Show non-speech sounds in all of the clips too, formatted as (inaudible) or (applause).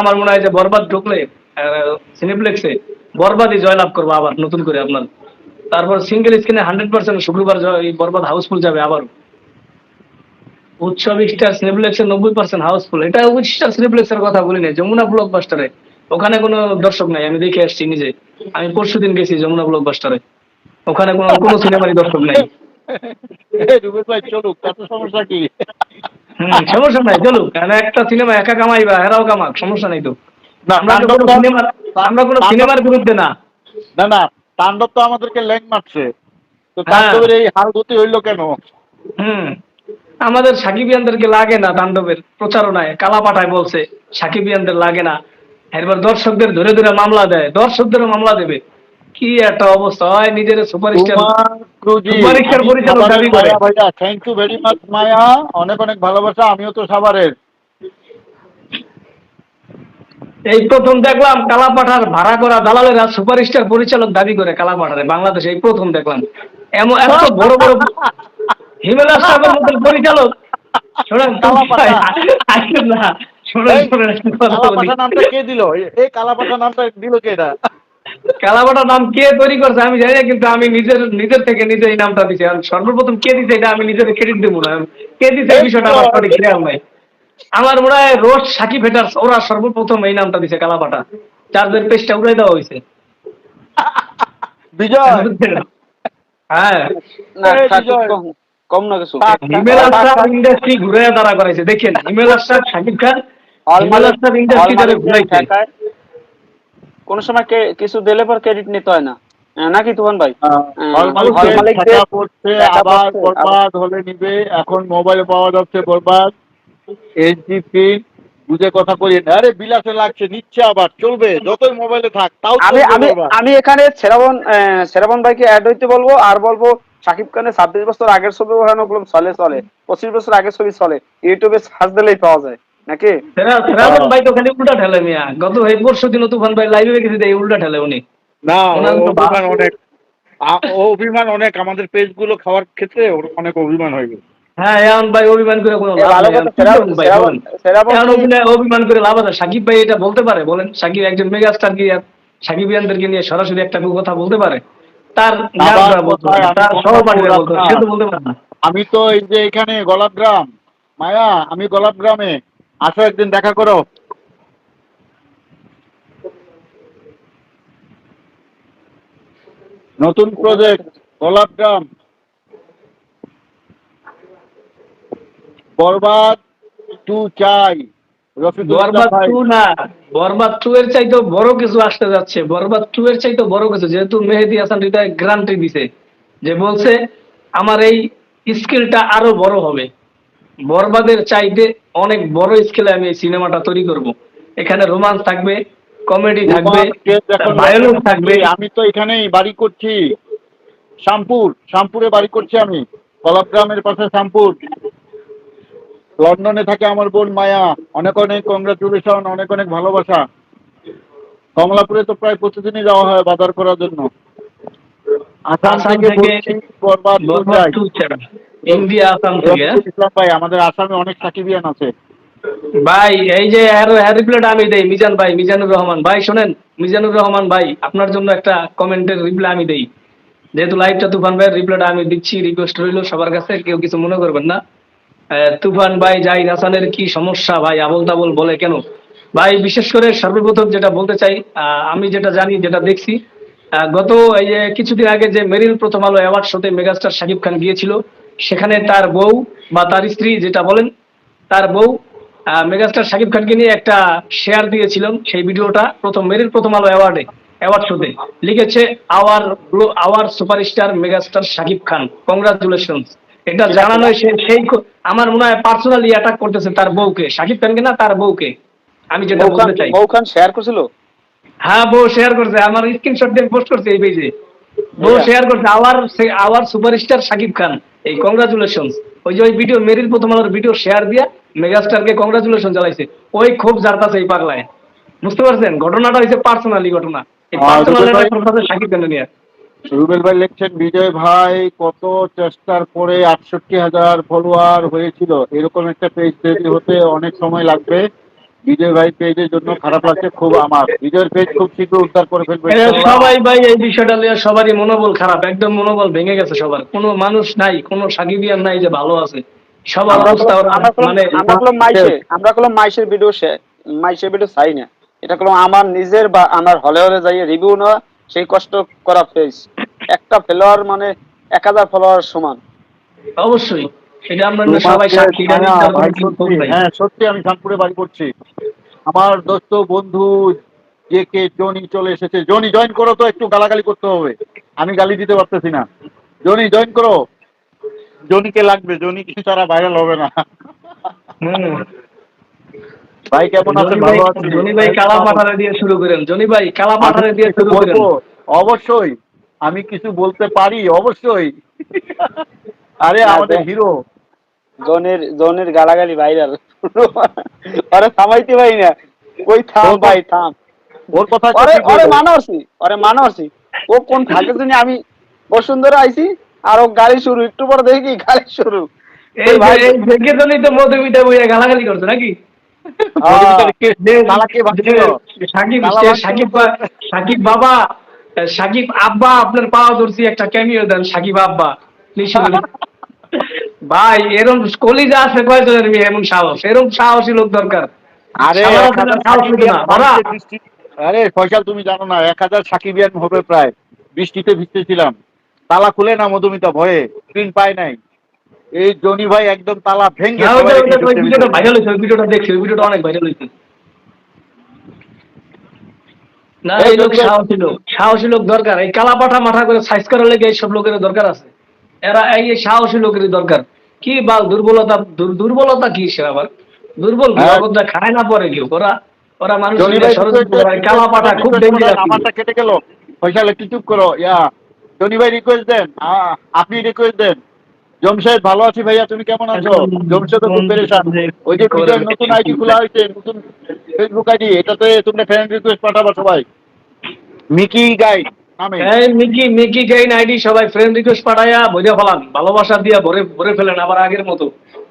আমার মনে হয় যে বরবাদ ঢুকলে সিনেপ্লেক্সে বরবাদই জয়লাভ করব আবার, নতুন করে আপনার। তারপর সিঙ্গেল স্ক্রিনে হান্ড্রেড পার্সেন্ট শুক্রবার বরবাদ হাউসফুল যাবে আবারও। উৎসব স্টার সিনেপ্লেক্সের নব্বই পার্সেন্ট হাউসফুল এটা স্টার সিনেপ্লেক্সের কথা বলি না যমুনা ব্লকবাস্টারে ওখানে কোনো দর্শক নাই, আমি দেখে আসছি নিজে। আমি পরশু দিন গেছি যমুনা ব্লকবাস্টারে ওখানে কোনো কোনো সিনেমারই দর্শক নাই। (laughs) রুবেল ভাই, চলুক, তাতে সমস্যা কি? হুম, সমস্যা নাই চলুক। একটা সিনেমা একা কামাইবা হেরাও কামাক সমস্যা নাই তো। আমরা কোনো সিনেমার আমরা কোনো সিনেমার বিরুদ্ধে না। না না তাণ্ডব তো আমাদেরকে ল্যাং মারছে। তো হ্যাঁ। তাণ্ডবের এই হাল গতি হইল কেন? হুম আমাদের সাকিবিয়ানদেরকে লাগে না তাণ্ডবের প্রচারণায়। কালা পাঠায় বলছে সাকিবিয়ানদের লাগে না। এরপর দর্শকদের ধরে ধরে মামলা দেয় দর্শকদেরও মামলা দেবে। কি একটা অবস্থা? হয় নিজের সুপারস্টার সুপারস্টার পরিচালক দাবি করে। ভাইয়া thank you very much Maya. অনেক অনেক ভালোবাসা আমিও তো সাভারের এই প্রথম দেখলাম কালাপাঠার ভাড়া করা দালালেরা সুপারস্টার পরিচালক দাবি করে কালাপাঠারে বাংলাদেশে এই প্রথম দেখলাম। এমন এত বড় বড় হিমেলা সাহেবের মতন পরিচালক। শোনেন কালাপাঠা। নামটা কে দিল? এই- এই কালাপাঠা নামটা দিল কে এটা? কালাপাটা নাম কে তৈরি করছে আমি জানি না কিন্তু আমি নিজের নিজের থেকে নিজে এই নামটা দিচ্ছি আর সর্বপ্রথম কে দিছে এটা আমি নিজের ক্রেডিট দেবো না। কে দিচ্ছে এই বিষয়টা আমার সঠিক খেয়াল নাই। আমার মনে হয় রোজ সাকিব হেটার ওরা সর্বপ্রথম এই নামটা দিছে কালাপাটা চার্জের পেজটা উড়াই দেওয়া হয়েছে। বিজয়! হ্যাঁ। কম না কিছু। হিমেল আশরাফ ইন্ডাস্ট্রি ঘুরে দাঁড়া করাইছে। দেখেন হিমেল আশরাফ সাকিব খান হিমেল আশরাফ ইন্ডাস্ট্রি ঘুরাইছে। কোন সময় কিছু দিলে পর ক্রেডিট নিতে হয় না। নাকি তুফান ভাই? পড়ছে টাকা আবার বরবাদ হলে নিবে এখন মোবাইল পাওয়া যাচ্ছে বরবাদ। এইচডি বুঝে কথা করি না। আরে বিলাসে লাগছে নিচ্ছে আবার চলবে যতই মোবাইলে থাক তাও আমি আমি আমি এখানে সেরাবন সেরাবন ভাইকে অ্যাড হইতে বলব আর বলব শাকিব খানের ছাব্বিশ বছর আগের ছবি ওখানে চলে চলে। পঁচিশ বছর আগের ছবি চলে। ইউটিউবে সার্চ দিলেই পাওয়া যায়। নাকি? সেরা ভাই তো খালি উল্টা ঠেলে মিয়া। গত এই পরশু দিন তুফান ভাই লাইভে গেছি উল্টা ঠেলে উনি। না অভিমান অনেক। ও অভিমান অনেক। আমাদের পেজগুলো খাওয়ার ক্ষেত্রে ওর অনেক অভিমান হয়ে গেছে। হ্যাঁ এখন ভাই অভিমান করে কোনো লাভ নেই। অভিমান করে লাভ আছে। সাকিব ভাই এটা বলতে পারে বলেন? সাকিব একজন মেগা স্টার কি আর সাকিবিয়ানদেরকে নিয়ে সরাসরি একটা কথা বলতে পারে। তার সহপাঠীরা বলতে পারে, সে তো বলতে পারে না। আমি তো এই যে এখানে গোলাপগ্রাম। মায়া আমি গোলাপগ্রামে। আসো একদিন দেখা করো। নতুন প্রজেক্ট গোলাপগ্রাম বরবাদ টু চাই। বরবাদ টু না বরবাদ টু এর চাইতে বড় কিছু আসতে যাচ্ছে। বরবাদ টু এর চাইতে বড় কিছু যেহেতু মেহেদি হাসান হৃদয় গ্যারান্টি দিছে যে বলছে আমার এই স্কিলটা আরও বড় হবে। বরবাদের চাইতে অনেক বড় স্কেলে আমি এই সিনেমাটা তৈরি করব। এখানে রোমান্স থাকবে কমেডি থাকবে ভায়োলেন্স থাকবে। আমি তো এখানেই বাড়ি করছি। শ্যামপুর শ্যামপুরে বাড়ি করছি আমি। গোলাপগ্রামের পাশে শ্যামপুর। লন্ডনে থাকে আমার বোন মায়া। অনেক অনেক কংগ্রাচুলেশন অনেক অনেক ভালোবাসা। কমলাপুরে তো প্রায় প্রতিদিনই যাওয়া হয় বাজার করার জন্য। আসাম থেকে বরবাদ আসাম থেকে। হ্যাঁ? ভাই আমাদের আসামে অনেক সাকিবিয়ান আছে। ভাই এই যে হ্যারি প্লেট আমি দেই মিজান ভাই মিজানুর রহমান। ভাই শোনেন মিজানুর রহমান ভাই আপনার জন্য একটা কমেন্টের রিপ্লাই আমি দেই। যেহেতু লাইভটা তুফান ভাইয়ের রিপ্লাইটা আমি দিচ্ছি রিকোয়েস্ট রইল সবার কাছে কেউ কিছু মনে করবেন না। তুফান ভাই জাই হাসানের কি সমস্যা ভাই আবল তাবল বলে কেন? ভাই বিশেষ করে সর্বপ্রথম যেটা বলতে চাই আহ, আমি যেটা জানি যেটা দেখছি গত এই যে কিছুদিন আগে যে মেরিল প্রথম আলো অ্যাওয়ার্ড শোতে মেগাস্টার শাকিব খান গিয়েছিল সেখানে তার বউ বা তার স্ত্রী যেটা বলেন তার বউ মেগাস্টার শাকিব খানকে নিয়ে একটা শেয়ার দিয়েছিলেন সেই ভিডিওটা প্রথম মেরিল প্রথম আলো অ্যাওয়ার্ডে অ্যাওয়ার্ড শোতে লিখেছে our our superstar megastar Shakib Khan congratulation এটা জানানো সে সেই আমার মনে হয় পার্সোনালি অ্যাটাক করতেছে তার বউকে শাকিব খানকে না তার বউকে। আমি যেটা বলতে চাই। বউ মৌখান শেয়ার করেছিল? হ্যাঁ বউ শেয়ার করছে। আমার স্ক্রিনশট দিয়ে পোস্ট করছে এই পেজে শেয়ার করছে our our superstar Shakib Khan. এই কংগ্রাচুলেশন ওই যে ওই ভিডিও মেরিল প্রথম আলোর ভিডিও শেয়ার দিয়া মেগাস্টারকে কংগ্রাচুলেশন জানাইছে। ওই খুব জারতাছে এই পাগলায়। বুঝতে পারছেন? ঘটনাটা হয়েছে পার্সোনালি ঘটনা। এই পার্সোনাল দুটো ভাই- খান নিয়ে রুবেল ভাই লিখছেন বিজয় ভাই কত চেষ্টার পরে আটষট্টি হাজার ফলোয়ার হয়েছিল। এরকম একটা পেজ তৈরি হতে অনেক সময় লাগবে। বিজয় ভাই পেজের জন্য খারাপ লাগছে খুব আমার। বিজয়ের পেজ খুব শীঘ্র উদ্ধার করে ফেলবে। সবাই ভাই এই বিষয়টা নিয়ে সবারই মনোবল খারাপ একদম মনোবল ভেঙে গেছে সবার। কোনো মানুষ নাই কোনো সাকিবিয়ান নাই যে ভালো আছে। সবার অবস্থা মানে আমরা কলম মাইসে আমরা কলম মাইসের ভিডিও মাইসের ভিডিও চাই না। এটা কলম আমার নিজের বা আমার হলে হলে যাই রিভিউ না সেই কষ্ট করা ফেস একটা ফেলোয়ার মানে এক হাজার ফলোয়ার সমান। অবশ্যই। সেটা আমরা সবাই সাক্ষী হ্যাঁ সত্যি আমি খানপুরে বাড়ি করছি আমার দোস্ত বন্ধু যে কে জনি চলে এসেছে। জনি জয়েন করো তো একটু গালাগালি করতে হবে। আমি গালি দিতে পারতেছি না। জনি জয়েন করো। জনিকে লাগবে জনি কি তারা ভাইরাল হবে না। ভাই কেমন আছেন? ভালো আছি জনি ভাই কালা পাঠারে দিয়ে শুরু করেন। জনি ভাই কালা পাঠারে দিয়ে শুরু করেন। অবশ্যই। আমি কিছু বলতে পারি অবশ্যই। (laughs) আরে আমাদের হিরো জনের জনের গালাগালি ভাইরাল আরে থামাইতে পারি না। ওই থাম ভাই থাম। ওর কথা আরে আরে। আরে মানসি ও কোন থাকে আমি বসুন্ধরা আইছি আর ও গাড়ি শুরু একটু পরে দেখি গাড়ি শুরু। এই ভাই- দেখে তো মধুমিতা বইয়া গালাগালি করছে নাকি? সাকিব বাবা সাকিব আব্বা আপনার পাওয়া ধরছি একটা ক্যামিও দেন সাকিব আব্বা। প্লিজ ভাই এরকম কলিজা আছে কয়জনের মেয়ে? এমন সাহস। এরকম সাহসী লোক দরকার। আরে আরে ফয়সাল তুমি জানো না এক হাজার সাকিবিয়ান হবে প্রায়। বৃষ্টিতে ভিজতেছিলাম। তালা খুলে না মধুমিতা ভয়ে। স্ক্রিন পায় নাই। এই জনি ভাই একদম তালা ভেঙে ভিডিওটা ভাইরাল হয়েছে ভিডিওটা দেখছি ভিডিওটা অনেক ভাইরাল হয়েছে। না এই লোক সাহসী লোক সাহসী লোক দরকার। এই কালা পাঠা মাথা করে সাইজ করার লেগে এইসব লোকের দরকার আছে। এরা এই সাহসী লোকের দরকার। কি বাল দুর্বলতা দুর্বলতা কি সে আবার? দুর্বল? হ্যাঁ। খায় না পরে কি? ওরা ওরা মানুষ কালা পাঠা খুব আমারটা কেটে গেল। ফয়সাল একটু চুপ করো ইয়া। জনি ভাই রিকোয়েস্ট দেন। আপনি রিকোয়েস্ট দেন। জমশেদ ভালো আছি ভাইয়া তুমি কেমন আছো? জমশেদ খুব পেরেশান। ওই যে নতুন আইডি খোলা হয়েছে নতুন ফেসবুক আইডি এটাতে তোমরা ফ্রেন্ড রিকোয়েস্ট পাঠাবা সবাই। মিকি গাইড মিকি মিকি গাইন আইডি সবাই ফ্রেন্ড রিকোয়েস্ট পাঠায়া ভরে ফেলান। ভালোবাসা দিয়া ভরে ভরে ফেলেন আবার আগের মতো।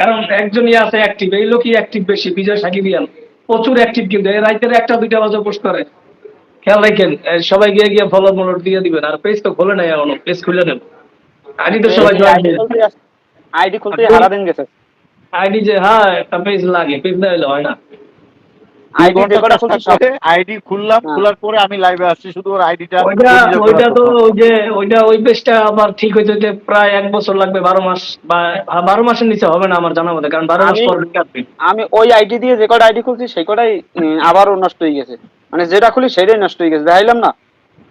কারণ একজনই আছে অ্যাক্টিভ এই লোকই অ্যাক্টিভ বেশি বিজয় সাকিবিয়ান। প্রচুর অ্যাক্টিভ কিন্তু এই রাইতের একটা দুইটা বাজে পোস্ট করে। খেয়াল রাখেন সবাই গিয়ে গিয়ে ফলো মনোট দিয়ে দিবেন আর পেজ তো খোলে নাই এখনও পেজ খুলে নেন আইডি তো সবাই জয়েন আইডি খুলতে হারা দিন গেছে। আইডি যে হ্যাঁ একটা পেজ লাগে পেজ না হলে হয় না। আইডি খুললাম হ্যাঁ। খোলার পরে আমি লাইভে আসছি শুধু ওর আইডিটা ওইটা ওইটা তো ওই যে ওইটা ওই পেজটা আবার ঠিক হইতে হইতে প্রায় এক বছর লাগবে বারো মাস বা বারো মাসের নিচে হবে না আমার জানা মতে কারণ বারো মাস পর আমি ওই আইডি দিয়ে যে কটা আইডি খুলছি সেই কটাই আবারও নষ্ট হয়ে গেছে। মানে যেটা খুলি সেটাই নষ্ট হয়ে গেছে দেখাইলাম না?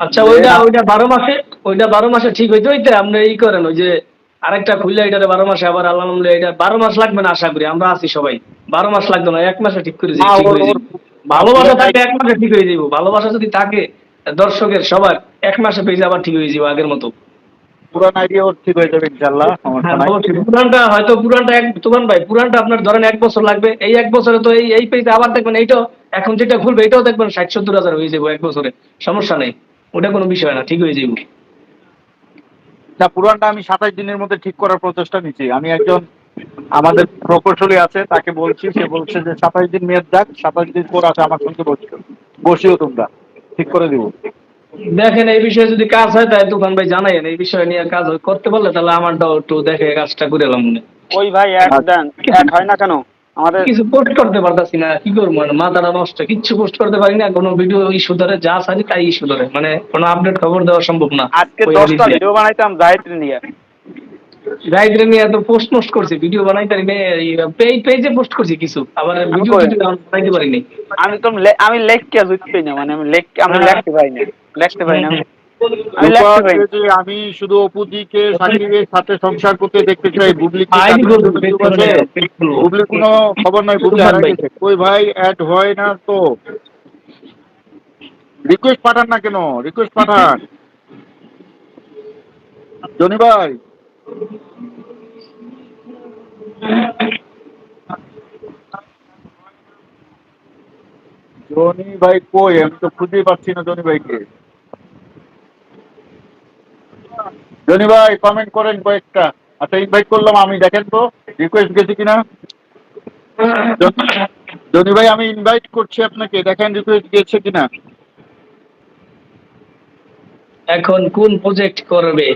আচ্ছা ওইটা ওইটা বারো মাসে ওইটা বারো মাসে ঠিক হইতে হইতে আপনি ই করেন ওই যে আরেকটা খুললে এটাতে বারো মাসে আবার আল্লাহ এটা বারো মাস লাগবে না আশা করি। আমরা আছি সবাই। বারো মাস লাগবে না এক মাসে ঠিক করে হয়ে ভালোবাসা থাকলে এক মাসে ঠিক হয়ে যাব ভালোবাসা যদি থাকে দর্শকের সবার এক মাসে পেয়ে আবার ঠিক হয়ে যাব আগের মতো। পুরান আইডি ঠিক হয়ে যাবে ইনশাল্লাহ সমস্যা নাই। অবশ্যই। পুরানটা হয়তো পুরানটা এক তুমান ভাই পুরানটা আপনার ধরেন এক বছর লাগবে এই এক বছরে তো এই এই পেজে আবার দেখবেন এইটাও এখন যেটা খুলবে এটাও দেখবেন ষাট সত্তর হাজার হয়ে যাব এক বছরে। সমস্যা নেই ওটা কোনো বিষয় না ঠিক হয়ে যাব না পুরানটা আমি সাতাশ দিনের মধ্যে ঠিক করার প্রচেষ্টা নিচ্ছি। আমি একজন আমাদের প্রকৌশলী আছে তাকে বলছি সে বলছে যে সাতাশ দিন মেয়াদ যাক সাতাশ দিন পর আছে আমার সঙ্গে বসিও। বসিও তোমরা ঠিক করে দিব। দেখেন এই বিষয়ে যদি কাজ হয় তাই তুফান ভাই জানাইন এই বিষয় নিয়ে কাজ করতে পারলে তাহলে আমারটাও একটু দেখে কাজটা করে এলাম মনে ওই ভাই অ্যাড দেন অ্যাড হয় না কেন? আমাদের কিছু পোস্ট করতে পারতাছি না কি করব মানে মাথাটা নষ্ট কিচ্ছু পোস্ট করতে পারি না কোনো ভিডিও ইস্যু ধরে যা সারি তাই ইস্যু ধরে মানে কোনো আপডেট খবর দেওয়া সম্ভব না। আজকে দশটা ভিডিও বানাইতাম জাহিদ নিয়ে। রাইডরে নিয়ে এত পোস্ট পোস্ট করছি ভিডিও বানাই তারি পেজে পোস্ট করছি কিছু আবার ভিডিও কই? বানাইতে পারিনি। আমি তো আমি লেখকে না মানে আমি লেখ আমি হ্যাঁ। লেখতে পারি না লেখতে পারি না আমি। পারি শুধু অপুজিকে সাকিবের সাথে সংসার করতে দেখতে চাই বুবলি? বুবলির কোনো খবর নাই বুবলি ওই ভাই অ্যাড হয় না তো। রিকোয়েস্ট পাঠান না কেন? রিকোয়েস্ট পাঠান। জনি ভাই। জনি ভাই কই? আমি তো খুঁজেই পাচ্ছি না জনি ভাইকে জনি ভাই কমেন্ট করেন কয়েকটা। আচ্ছা ইনভাইট করলাম, আমি দেখেন তো রিকোয়েস্ট গেছে কিনা? জনি ভাই আমি ইনভাইট করছি আপনাকে, দেখেন রিকোয়েস্ট গেছে কিনা। এখন কোন প্রজেক্ট করবে?